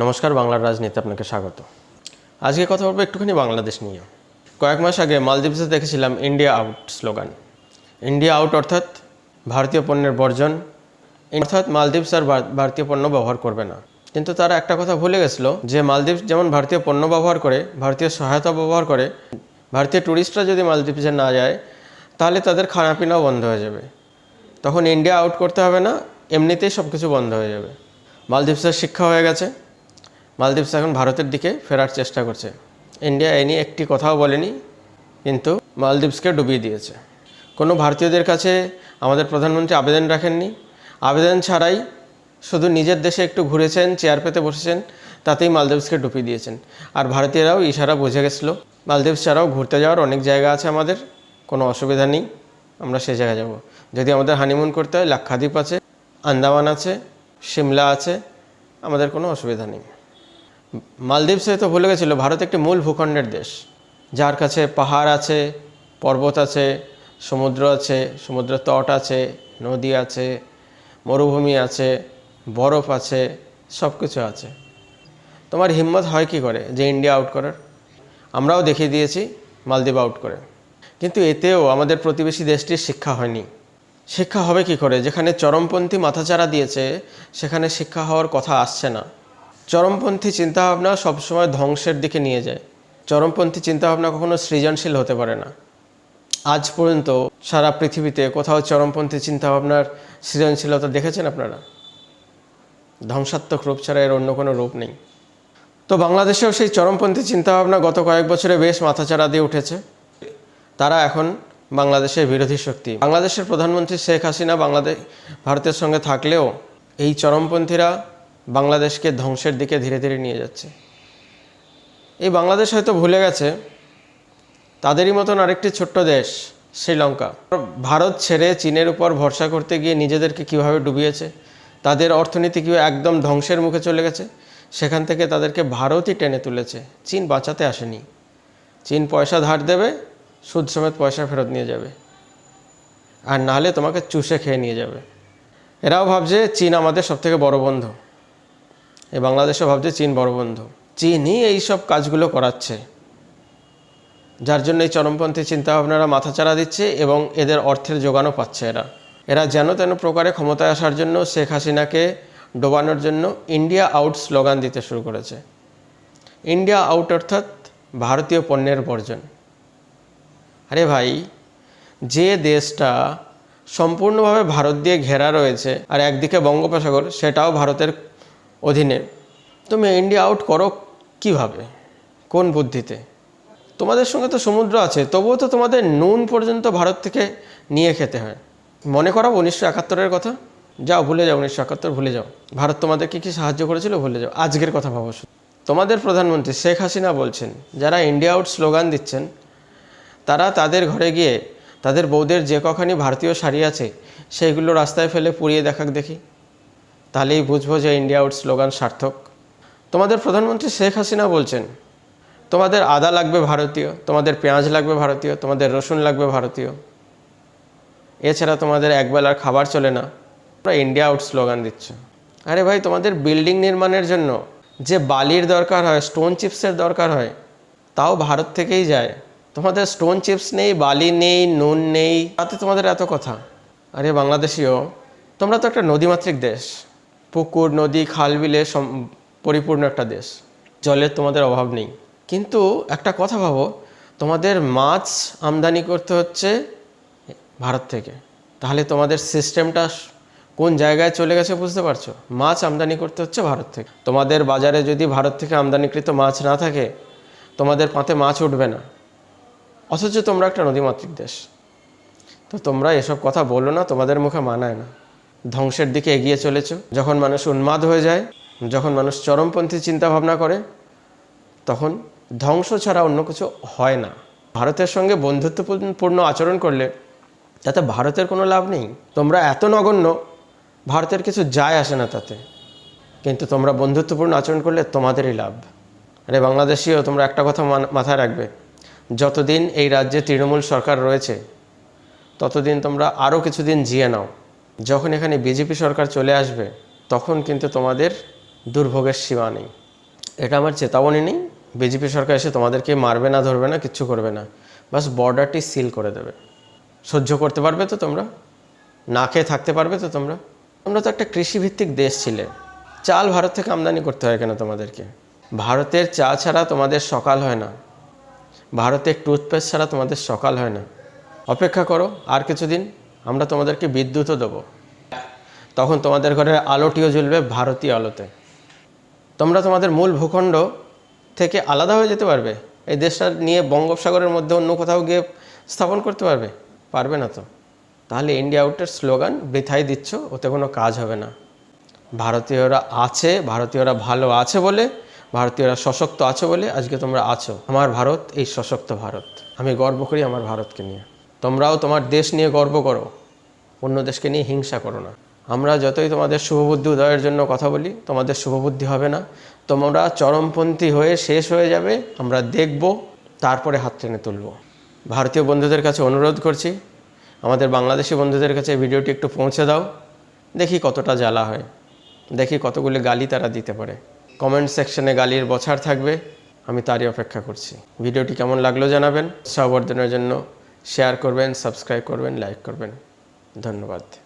নমস্কার, বাংলার রাজনীতি আপনাকে স্বাগত। আজকে কথা বলব একটুখানি বাংলাদেশ নিয়ে। কয়েক মাস আগে মালদ্বীপসে দেখেছিলাম India out slogan India out অর্থাৎ ভারতীয় পণ্যের বর্জন, অর্থাৎ মালদ্বীপস আর ভারতীয় পণ্য ব্যবহার করবে না। কিন্তু তারা একটা কথা ভুলে গেছিল যে মালদ্বীপ যেমন ভারতীয় পণ্য ব্যবহার করে, ভারতীয় সহায়তা ব্যবহার করে, ভারতীয় ট্যুরিস্টরা যদি মালদ্বীপসে না যায়, তাহলে তাদের খানাপিনাও বন্ধ হয়ে যাবে। তখন ইন্ডিয়া আউট করতে হবে না, এমনিতেই সব কিছু বন্ধ হয়ে যাবে। মালদ্বীপসের শিক্ষা হয়ে গেছে। মালদ্বীপস এখন ভারতের দিকে ফেরার চেষ্টা করছে। ইন্ডিয়া এ একটি কথাও বলেনি, কিন্তু মালদ্বীপসকে ডুবিয়ে দিয়েছে। কোনো ভারতীয়দের কাছে আমাদের প্রধানমন্ত্রী আবেদন রাখেননি। আবেদন ছাড়াই শুধু নিজের দেশে একটু ঘুরেছেন, চেয়ার পেতে বসেছেন, তাতেই মালদ্বীপসকে ডুবিয়ে দিয়েছেন। আর ভারতীয়রাও ইশারা বুঝে গেছিল, মালদ্বীপস ছাড়াও ঘুরতে যাওয়ার অনেক জায়গা আছে আমাদের, কোনো অসুবিধা নেই, আমরা সে জায়গায় যাব। যদি আমাদের হানিমুন করতে হয়, লাক্ষাদ্বীপ আছে, আন্দামান আছে, সিমলা আছে, আমাদের কোনো অসুবিধা নেই। মালদ্বীপস তো ভুলে গেছিল, ভারত একটি মূল ভূখণ্ডের দেশ। যার কাছে পাহাড় আছে, পর্বত আছে, সমুদ্র আছে সমুদ্র তট আছে, নদী আছে, মরুভূমি আছে, বরফ আছে সব কিছু আছে। তোমার হিম্মত হয় কি করে যে ইন্ডিয়া আউট করার? আমরাও দেখিয়ে দিয়েছি মালদ্বীপ আউট করে। কিন্তু এতেও আমাদের প্রতিবেশী দেশটির শিক্ষা হয়নি। শিক্ষা হবে কি করে? যেখানে চরমপন্থী মাথাচাড়া দিয়েছে, সেখানে শিক্ষা হওয়ার কথা আসছে না। চরমপন্থী চিন্তাভাবনা সবসময় ধ্বংসের দিকে নিয়ে যায়। চরমপন্থী চিন্তাভাবনা কখনো সৃজনশীল হতে পারে না। আজ পর্যন্ত সারা পৃথিবীতে কোথাও চরমপন্থী চিন্তাভাবনার সৃজনশীলতা দেখেছেন আপনারা? ধ্বংসাত্মক রূপ ছাড়া এর অন্য কোনো রূপ নেই। তো বাংলাদেশেও সেই চরমপন্থী চিন্তাভাবনা গত কয়েক বছরে বেশ মাথাচাড়া দিয়ে উঠেছে। তারা এখন বাংলাদেশের বিরোধী শক্তি। বাংলাদেশের প্রধানমন্ত্রী শেখ হাসিনা বাংলাদেশ ভারতের সঙ্গে থাকলেও এই চরমপন্থীরা বাংলাদেশকে ধ্বংসের দিকে ধীরে ধীরে নিয়ে যাচ্ছে। এই বাংলাদেশ হয়তো ভুলে গেছে, তাদেরই মতন আরেকটি ছোট্ট দেশ, শ্রীলঙ্কা। ভারত ছেড়ে চীনের উপর ভরসা করতে গিয়ে নিজেদেরকে কীভাবে ডুবিয়েছে, তাদের অর্থনীতি কীভাবে একদম ধ্বংসের মুখে চলে গেছে, সেখান থেকে তাদেরকে ভারতই টেনে তুলেছে। চীন বাঁচাতে আসেনি। চীন পয়সা ধার দেবে, সুদ সমেত পয়সা ফেরত নিয়ে যাবে। আর নাহলে তোমাকে চুষে খেয়ে নিয়ে যাবে। এরাও ভাবছে চীন আমাদের সবথেকে বড় বন্ধু। এই বাংলাদেশও ভাবছে চীন বড় বন্ধু। চীনই এই সব কাজগুলো করাচ্ছে। যার জন্য এই চরমপন্থী চিন্তাভাবনারা মাথাচাড়া দিচ্ছে এবং এদের অর্থের যোগানও পাচ্ছে এরা। এরা যেন তেন প্রকারে ক্ষমতায় আসার জন্য শেখ হাসিনাকে ডোবানোর জন্য ইন্ডিয়া আউট স্লোগান দিতে শুরু করেছে। ইন্ডিয়া আউট অর্থাৎ ভারতীয় পণ্যের বর্জন। আরে ভাই, যে দেশটা সম্পূর্ণভাবে ভারত দিয়ে ঘেরা রয়েছে আর একদিকে বঙ্গোপসাগর, সেটাও ভারতের অধীনে। তুমি ইন্ডিয়া আউট করো কীভাবে? কোন বুদ্ধিতে? তোমাদের সঙ্গে তো সমুদ্র আছে, তবুও তো তোমাদের নুন পর্যন্ত ভারত থেকে নিয়ে খেতে হয়। মনে করো উনিশশো একাত্তরের কথা? যাও, ভুলে যাও উনিশশো একাত্তর, ভুলে যাও। ভারত তোমাদেরকে কি সাহায্য করেছিল? ভুলে যাও। আজকের কথা ভাবো। তোমাদের প্রধানমন্ত্রী শেখ হাসিনা বলছেন, যারা ইন্ডিয়া আউট স্লোগান দিচ্ছেন, তারা তাদের ঘরে গিয়ে তাদের বৌদের যে কখানি ভারতীয় শাড়ি আছে, সেইগুলো রাস্তায় ফেলে পুড়িয়ে দেখাক দেখি। তাহলেই বুঝব যে ইন্ডিয়া আউট স্লোগান সার্থক। তোমাদের প্রধানমন্ত্রী শেখ হাসিনা বলছেন, তোমাদের আদা লাগবে ভারতীয়, তোমাদের পেঁয়াজ লাগবে ভারতীয়, তোমাদের রসুন লাগবে ভারতীয়। এছাড়া তোমাদের একবেলার খাবার চলে না, তোমরা ইন্ডিয়া আউট স্লোগান দিচ্ছ। আরে ভাই, তোমাদের বিল্ডিং নির্মাণের জন্য যে বালির দরকার হয় স্টোন চিপসের দরকার হয়, তাও ভারত থেকেই যায়। তোমাদের স্টোন চিপস নেই, বালি নেই, নুন নেই, তাতে তোমাদের এত কথা। আরে বাংলাদেশিও তোমরা তো একটা নদীমাতৃক দেশ। পুকুর, নদী, খাল বিলে পরিপূর্ণ একটা দেশ। জলের তোমাদের অভাব নেই। কিন্তু একটা কথা ভাবো, তোমাদের মাছ আমদানি করতে হচ্ছে ভারত থেকে। তাহলে তোমাদের সিস্টেমটা কোন জায়গায় চলে গেছে বুঝতে পারছ? মাছ আমদানি করতে হচ্ছে ভারত থেকে। তোমাদের বাজারে যদি ভারত থেকে আমদানিকৃত মাছ না থাকে, তোমাদের পাতে মাছ উঠবে না। অথচ তোমরা একটা নদীমাতৃক দেশ। তো তোমরা এসব কথা বলো না, তোমাদের মুখে মানায় না। ধ্বংসের দিকে এগিয়ে চলেছ। যখন মানুষ উন্মাদ হয়ে যায়, যখন মানুষ চরমপন্থী চিন্তা ভাবনা করে, তখন ধ্বংস ছাড়া অন্য কিছু হয় না। ভারতের সঙ্গে বন্ধুত্বপূর্ণ আচরণ করলে তাতে ভারতের কোনো লাভ নেই। তোমরা এত নগণ্য, ভারতের কিছু যায় আসে না তাতে। কিন্তু তোমরা বন্ধুত্বপূর্ণ আচরণ করলে তোমাদেরই লাভ। আরে বাংলাদেশিও তোমরা একটা কথা মাথায় রাখবে। যতদিন এই রাজ্যে তৃণমূল সরকার রয়েছে, ততদিন তোমরা আরও কিছুদিন জিয়ে নাও। যখন এখানে বিজেপি সরকার চলে আসবে, তখন কিন্তু তোমাদের দুর্ভোগের সীমা নেই। এটা আমার চেতাবনী নেই। বিজেপি সরকার এসে তোমাদেরকে মারবে না, ধরবে না, কিচ্ছু করবে না। বাস বর্ডারটি সিল করে দেবে। সহ্য করতে পারবে তো তোমরা? না খেয়ে থাকতে পারবে তো তোমরা? তোমরা তো একটা কৃষিভিত্তিক দেশ ছিলে। চাল ভারত থেকে আমদানি করতে হয় কেন তোমাদেরকে? ভারতের চা ছাড়া তোমাদের সকাল হয় না। ভারতের টুথপেস্ট ছাড়া তোমাদের সকাল হয় না। অপেক্ষা করো, আর কিছুদিন আমরা তোমাদেরকে বিদ্যুৎও দেবো। তখন তোমাদের ঘরে আলোটিও জ্বলবে ভারতীয় আলোতে। তোমরা তোমাদের মূল ভূখণ্ড থেকে আলাদা হয়ে যেতে পারবে। এই দেশটা নিয়ে বঙ্গোপসাগরের মধ্যে অন্য কোথাও গিয়ে স্থাপন করতে পারবে? পারবে না তো। তাহলে ইন্ডিয়া আউটের স্লোগান, বৃথাই দিচ্ছ, ওতে কোনো কাজ হবে না। ভারতীয়রা আছে, ভারতীয়রা ভালো আছে বলে, ভারতীয়রা সশক্ত আছে বলে আজকে তোমরা আছো। আমার ভারত, এই সশক্ত ভারত। আমি গর্ব করি আমার ভারতকে নিয়ে। তোমরাও তোমার দেশ নিয়ে গর্ব করো, অন্য দেশকে নিয়ে হিংসা করো না। আমরা যতই তোমাদের শুভবুদ্ধি উদয়ের জন্য কথা বলি, তোমাদের শুভবুদ্ধি হবে না। তোমরা চরমপন্থী হয়ে শেষ হয়ে যাবে, আমরা দেখব, তারপরে হাত টেনে তুলব। ভারতীয় বন্ধুদের কাছে অনুরোধ করছি, আমাদের বাংলাদেশি বন্ধুদের কাছে ভিডিওটি একটু পৌঁছে দাও, দেখি কতটা জ্বালা হয়, দেখি কতগুলি গালি তারা দিতে পারে। কমেন্ট সেকশনে গালির বছার থাকবে, আমি তারই অপেক্ষা করছি। ভিডিওটি কেমন লাগল জানাবেন, সহবর্ধনের জন্য শেয়ার করবেন সাবস্ক্রাইব করবেন লাইক করবেন ধন্যবাদ